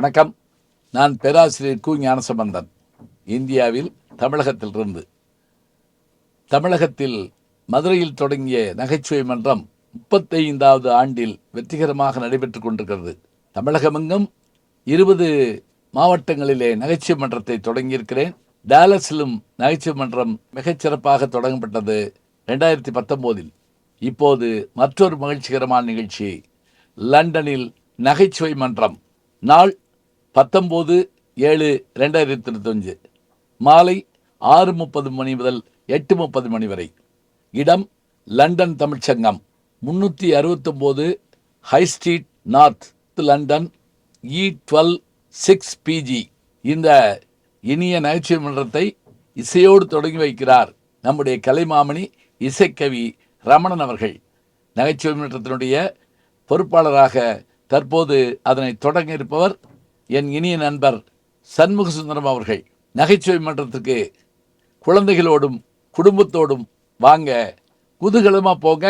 வணக்கம். நான் பேராசிரியர் கு ஞானசம்பந்தன். இந்தியாவில் தமிழகத்திலிருந்து. தமிழகத்தில் மதுரையில் தொடங்கிய நகைச்சுவை மன்றம் முப்பத்தைந்தாவது ஆண்டில் வெற்றிகரமாக நடைபெற்றுக் கொண்டிருக்கிறது. தமிழகமெங்கும் இருபது மாவட்டங்களிலே நகைச்சுவை மன்றத்தை தொடங்கியிருக்கிறேன். டாலஸிலும் நகைச்சுவை மன்றம் மிகச்சிறப்பாக தொடங்கப்பட்டது ரெண்டாயிரத்தி பத்தொம்போதில். இப்போது மற்றொரு மகிழ்ச்சிகரமான நிகழ்ச்சி லண்டனில் நகைச்சுவை மன்றம். நாள் பத்தொம்போது ஏழு ரெண்டாயிரத்தி இருபத்தஞ்சு. மாலை ஆறு முப்பது மணி முதல் எட்டு முப்பது மணி வரை. இடம் லண்டன் தமிழ்ச்சங்கம். முன்னூற்றி அறுபத்தொம்போது high street north London E twelve six PG இந்த இனிய நகைச்சுவை மன்றத்தை இசையோடு தொடங்கி வைக்கிறார் நம்முடைய கலைமாமணி இசைக்கவி ரமணன் அவர்கள். நகைச்சுவை மன்றத்தினுடைய பொறுப்பாளராக தற்போது அதனை தொடங்க இருப்பவர் என் இனிய நண்பர் சண்முக சுந்தரம் அவர்கள் நகைச்சுவை மன்றத்துக்கு குழந்தைகளோடும் குடும்பத்தோடும் வாங்க குதூகலமாக போங்க.